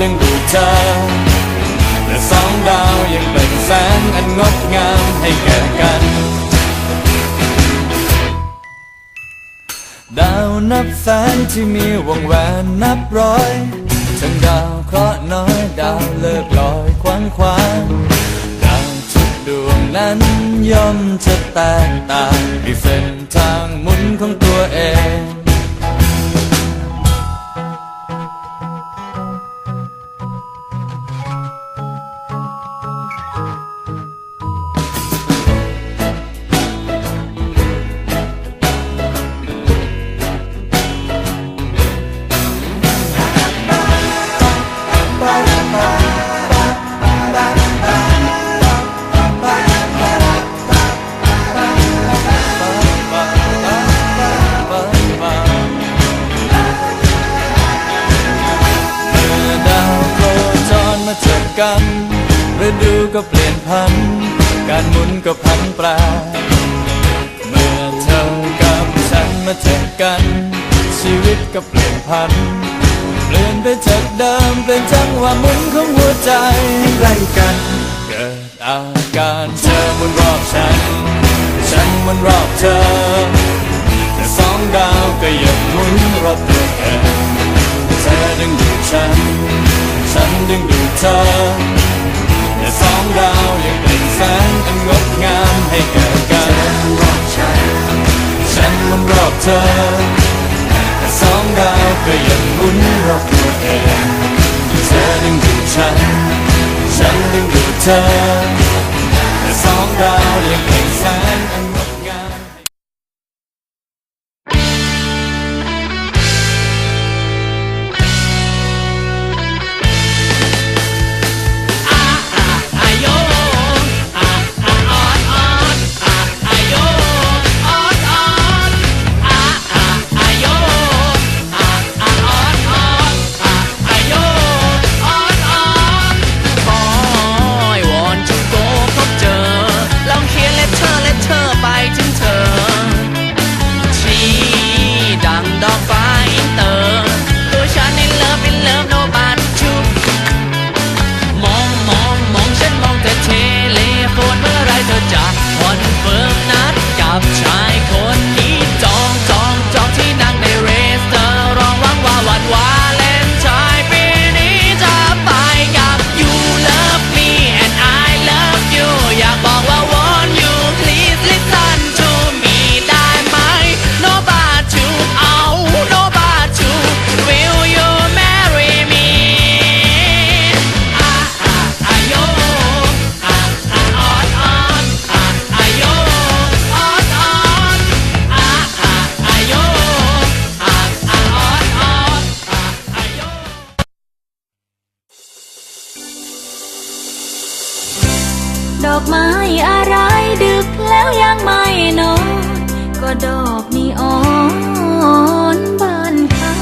ดึงดูเธอแต่สองดาวยังเป็นแสงอันงดงามให้แก่กัน ดาวนับแสนที่มีวงแหวนนับร้อย ทั้งดาวเคราะห์น้อยดาวเลิกลอยคว้างคว้างดาวทุกดวงนั้นย่อมจะแตกต่างมีเส้นทางหมุนของตัวเอง กันฤดูก็เปลี่ยนพัน การหมุนก็พันแปรเมื่อเธอกับฉันมาเจอกัน ชีวิตก็เปลี่ยนพัน เปลี่ยนไปจากเดิมเป็นจังหวะหมุนของหัวใจใกล้กัน เกิดอาการเธอมุนรอบฉัน ฉันมุนรอบเธอ แต่สองดาวก็ยังหมุนรอบตัวเองเธอดึงดูดฉัน ฉันดึงดูเธอ แต่สองดาวยังเป็นแสงอันงดงามให้แก่กัน ฉันมันรอบเธอ สองดาวก็ยังหมุนรอบตัวเองเธอดึงดูฉัน ฉันดึงดูเธอแต่สองดาวยังเป็นแสนอัน ดอกนีออนบานคำ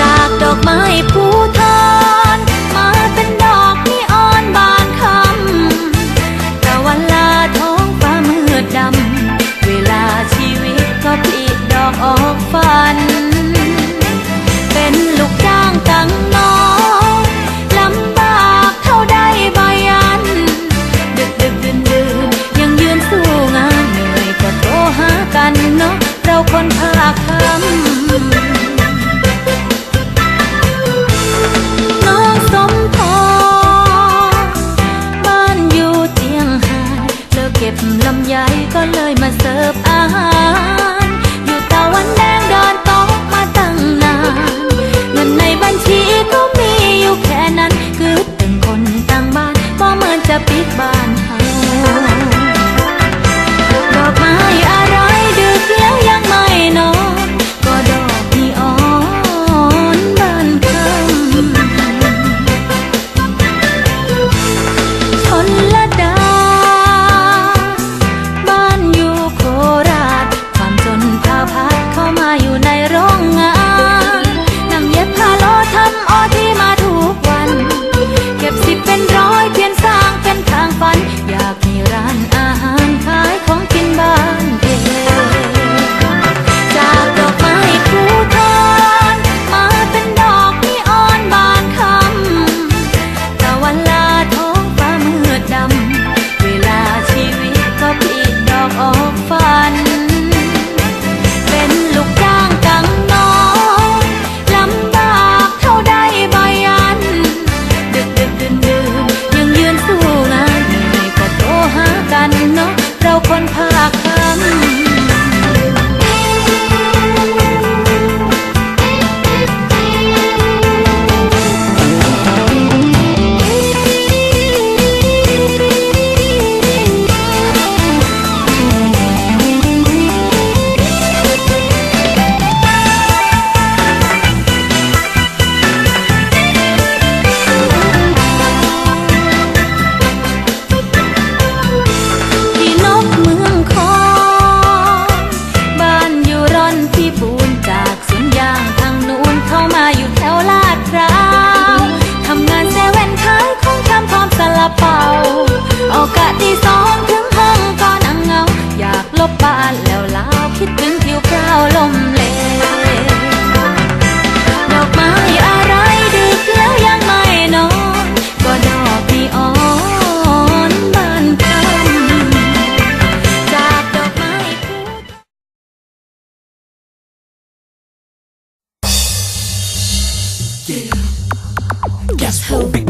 จากดอกไม้านแล้วลาวคิดถึงผิวพราวลมเลดอกไม้อะไรดึกแล้วยังไม่นอน ก็ดอกนีออนบานคำจากดอกไม้พูด Guess who?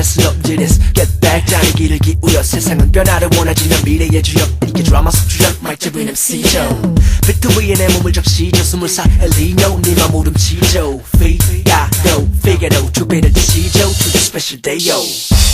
Listen up to this Get back, 자리 길을 기울여 세상은 변화를 원하지만 미래의 주역. 이게 드라마 속주역. 마이크 잡은 MC죠 비트 위에 내 몸을 적시죠 스물 살 엘리노 니맘 울음치죠. Figaro, Figaro 준비를 드시죠. To the special day yo.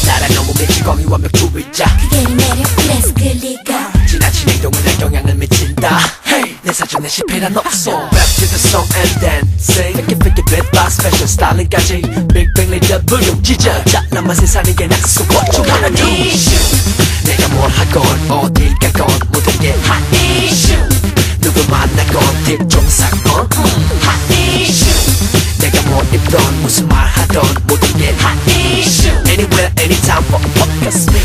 나란 너무 미치광이 완벽 주의자. 그게 매력 그래서 그 리가 지나친 행동은 날 영향을 미친다. Hey 내 사전에 실패란 없어. Back to the song and then sing Make it make it beat by special style까지 Big Bang leader 부름 찢어 잘나만 세상에 낙수 What you wanna do 내가 뭘 하건 어딜 가건 모든 게 hot issue 누구 만나건 딥종 사건 음, hot issue 내가 뭐 입던 무슨 말 하던 모든 게 hot issue Anywhere anytime for a podcast 바로 내가 hot